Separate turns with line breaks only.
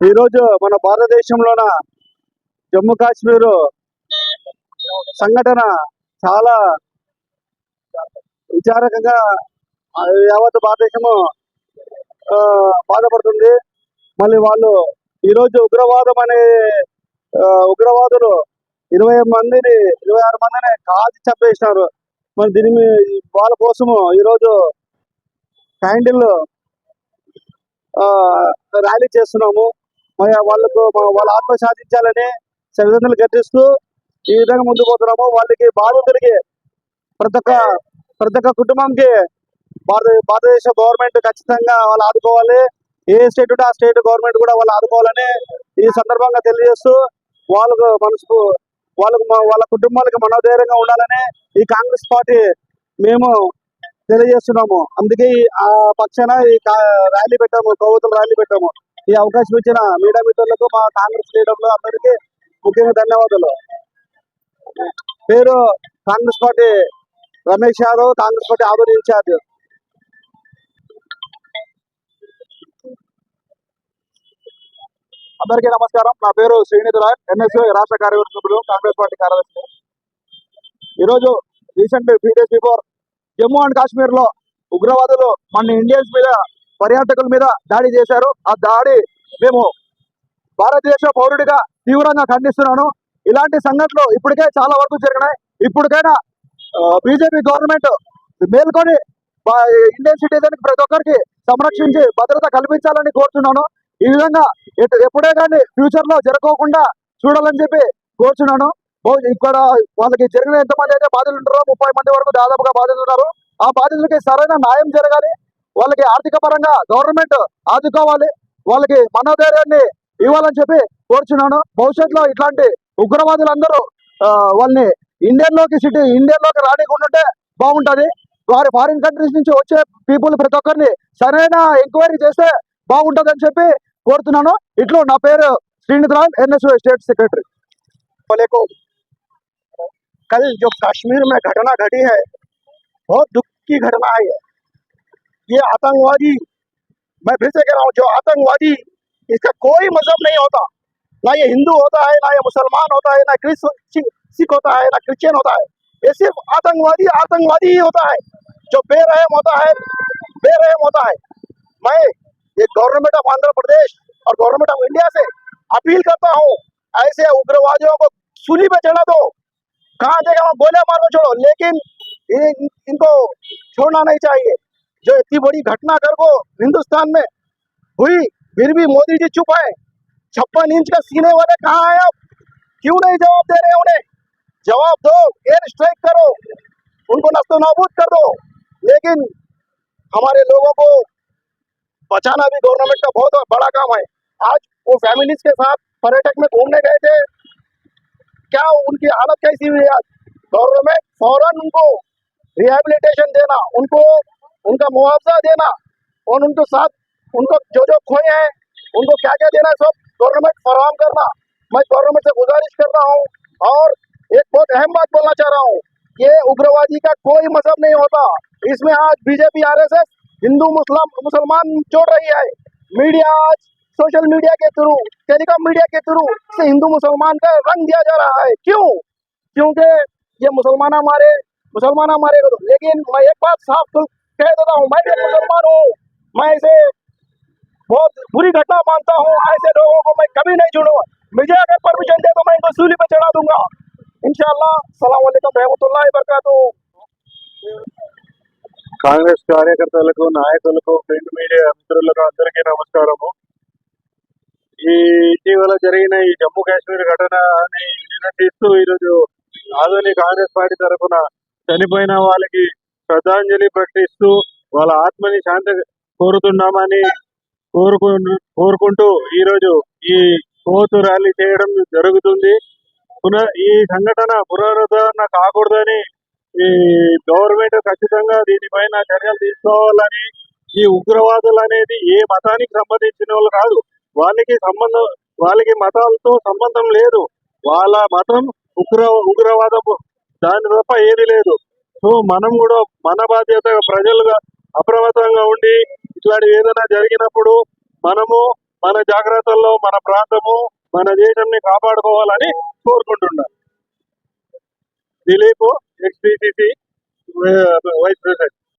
ఈరోజు మన భారతదేశంలోన జమ్మూ కాశ్మీర్ సంఘటన చాలా విచారకంగా యావత్ భారతదేశము ఆ, బాధపడుతుంది. మళ్ళీ వాళ్ళు ఈరోజు ఉగ్రవాదం అనే ఉగ్రవాదులు ఇరవై మందిని ఇరవై ఆరు మందిని కాల్చి చంపేసినారు. మరి దీని మీ- వాళ్ళ కోసము ఈరోజు క్యాండిల్ ర్యాలీ చేస్తున్నాము. మరి వాళ్ళకు వాళ్ళ ఆత్మ సాధించాలని సరిహద్దులు గర్తిస్తూ ఈ విధంగా ముందుకు పోతున్నాము. వాళ్ళకి బాధితులకి ప్రతి ఒక్క ప్రతి ఒక్క కుటుంబంకి భారత భారతదేశ గవర్నమెంట్ ఖచ్చితంగా వాళ్ళు ఆదుకోవాలి. ఏ స్టేట్ ఉంటే ఆ స్టేట్ గవర్నమెంట్ కూడా వాళ్ళు ఆదుకోవాలని ఈ సందర్భంగా తెలియజేస్తూ వాళ్ళకు మనసుకు వాళ్ళకు వాళ్ళ కుటుంబాలకు మనోధైర్యంగా ఉండాలని ఈ కాంగ్రెస్ పార్టీ మేము తెలియజేస్తున్నాము. అందుకే ఆ పక్షాన ఈ ర్యాలీ పెట్టాము ప్రభుత్వం ర్యాలీ పెట్టాము. ఈ అవకాశం ఇచ్చిన మీడియా మిత్రులకు మా కాంగ్రెస్ లీడర్లు అందరికీ ముఖ్యంగా ధన్యవాదాలు. పేరు కాంగ్రెస్ పార్టీ రమేష్ యాదవ్ కాంగ్రెస్ పార్టీ ఆదరణ ఇన్ఛార్జ్. అందరికీ నమస్కారం. నా పేరు శ్రీనిధి రాయ్ ఎన్ఎస్యూ రాష్ట్ర కార్యవర్గ సభ్యులు కాంగ్రెస్ పార్టీ కార్యదర్శి. ఈరోజు recent few days before Jammu and కాశ్మీర్లో ఉగ్రవాదులు మన ఇండియన్స్ మీద పర్యాటకుల మీద దాడి చేశారు. ఆ దాడి మేము భారతదేశ పౌరుడిగా తీవ్రంగా ఖండిస్తున్నాను. ఇలాంటి సంఘటనలు ఇప్పటికే చాలా వరకు జరిగినాయి. ఇప్పటికైనా బీజేపీ గవర్నమెంట్ మేల్కొని ఇండియన్ సిటిజన్ ప్రతి ఒక్కరికి సంరక్షించి భద్రత కల్పించాలని కోరుతున్నాను. ఈ విధంగా ఎప్పుడే కానీ ఫ్యూచర్లో జరగకుండా చూడాలని చెప్పి కోరుచున్నాను. ఇక్కడ వాళ్ళకి జరిగిన ఎంతమంది అయితే బాధితులు ఉంటారో ముప్పై మంది వరకు దాదాపుగా బాధితులు ఉన్నారు. ఆ బాధితులకి సరైన న్యాయం జరగాలి. వాళ్ళకి ఆర్థిక పరంగా గవర్నమెంట్ ఆదుకోవాలి. వాళ్ళకి మనోధైర్యాన్ని ఇవ్వాలని చెప్పి కోరుచున్నాను. భవిష్యత్తులో ఇట్లాంటి ఉగ్రవాదులందరూ ఆ, వాళ్ళని ఇండియన్లోకి సిటీ ఇండియన్లోకి రానికుంటుంటే బాగుంటది. వారి ఫారిన్ కంట్రీస్ నుంచి వచ్చే పీపుల్ ప్రతి ఒక్కరిని సరైన ఎంక్వైరీ చేస్తే బాగుంటదని చెప్పి కోరుతున్నాను ఇట్లు నా పేరు Srinidhi Rai NSO state secretary
को कल जो कश्मीर में घटना घटी है बहुत दुख की घटना है ये ये आतंकवादी मैं फिर से कह रहा हूँ जो आतंकवादी इसका कोई मजहब नहीं होता ना ये हिंदू होता है ना ये मुसलमान होता है ना क्रिस सिख होता है ना क्रिश्चियन होता है ये सिर्फ आतंकवादी आतंकवादी ही होता है जो बेरहम होता है बेरहम होता है मैं ये गवर्नमेंट ऑफ़ आंध्र प्रदेश और गवर्नमेंट ऑफ़ इंडिया से अपील करता हूँ। ऐसे उग्रवादियों को सूली पे चढ़ा दो। कहाँ जगह वहाँ गोले मार के छोड़ो। लेकिन इन, इनको छोड़ना नहीं चाहिए। जो इतनी बड़ी घटना कर को हिंदुस्तान में हुई फिर भी मोदी जी चुप है। छप्पन इंच का सीने वाले कहाँ हैं अब क्यों नहीं जवाब दे रहे उन्हें? जवाब दो एयर स्ट्राइक करो। उनको नस्तो नाबूद कर दो। लेकिन हमारे लोगों को बचाना भी गवर्नमेंट का बहुत बड़ा काम है। आज वो फैमिलीज़ के साथ पर्यटक में घूमने गए थे। क्या उनकी हालत कैसी हुई आज? गवर्नमेंट फ़ौरन उनको रिहेबिलिटेशन देना, उनको, उनका मुआवजा देना, और उनके साथ उनको जो जो खोए हैं, उनको क्या क्या देना है सब गवर्नमेंट फराहम करना। मैं गवर्नमेंट से गुजारिश कर रहा हूँ, और एक बहुत अहम बात बोलना चाह रहा हूँ, ये उग्रवादी का कोई मज़हब नहीं होता। इसमें आज बीजेपी आरएसएस हिंदू, मुस्लिम मुसलमान जोड़ रही है। मीडिया आज सोशल मीडिया के थ्रू, टेलीकॉम मीडिया के थ्रू से हिंदू, मुसलमान का रंग दिया जा रहा है। क्यों? क्योंकि ये मुसलमान हमारे मुसलमान हमारे लेकिन मैं एक बात साफ़ तो कह देता हूँ, मैं भी मुसलमान हूँ। मैं इसे बहुत बुरी घटना मानता हूँ। ऐसे लोगों को मैं कभी नहीं छोड़ूँगा। मुझे अगर परमिशन दे तो मैं इनको सूली पे चढ़ा दूँगा। इंशाल्लाह, सलाम वालेकुम रहमतुल्लाहि वबरकातुहू।
కాంగ్రెస్ కార్యకర్తలకు నాయకులకు ప్రింట్ మీడియా మిత్రులకు అందరికీ నమస్కారము. ఈ ఇటీవల జరిగిన ఈ జమ్మూ కాశ్మీర్ ఘటనని నిరసిస్తూ ఈరోజు ఆధునిక కాంగ్రెస్ పార్టీ తరఫున చనిపోయిన వాళ్ళకి శ్రద్ధాంజలి ప్రకటిస్తూ వాళ్ళ ఆత్మని శాంతి కోరుతున్నామని కోరుకు కోరుకుంటూ ఈరోజు ఈ కోతు ర్యాలీ చేయడం జరుగుతుంది. పునః ఈ సంఘటన పునరుద్ధరణ కాకూడదని
ఈ గవర్నమెంట్ ఖచ్చితంగా దీనిపైన చర్యలు తీసుకోవాలని ఈ ఉగ్రవాదులు అనేది ఏ మతానికి సంబంధించిన వాళ్ళు కాదు. వాళ్ళకి సంబంధం వాళ్ళకి మతాలతో సంబంధం లేదు. వాళ్ళ మతం ఉగ్ర ఉగ్రవాదపు దాని తప్ప ఏది లేదు. సో మనం కూడా మన బాధ్యత ప్రజలుగా అప్రమత్తంగా ఉండి ఇట్లాంటి ఏదైనా జరిగినప్పుడు మనము మన జాగ్రత్తల్లో మన ప్రాంతము మన దేశంని కాపాడుకోవాలని కోరుకుంటున్నాను. దిలీప్. HDPP, Vice President.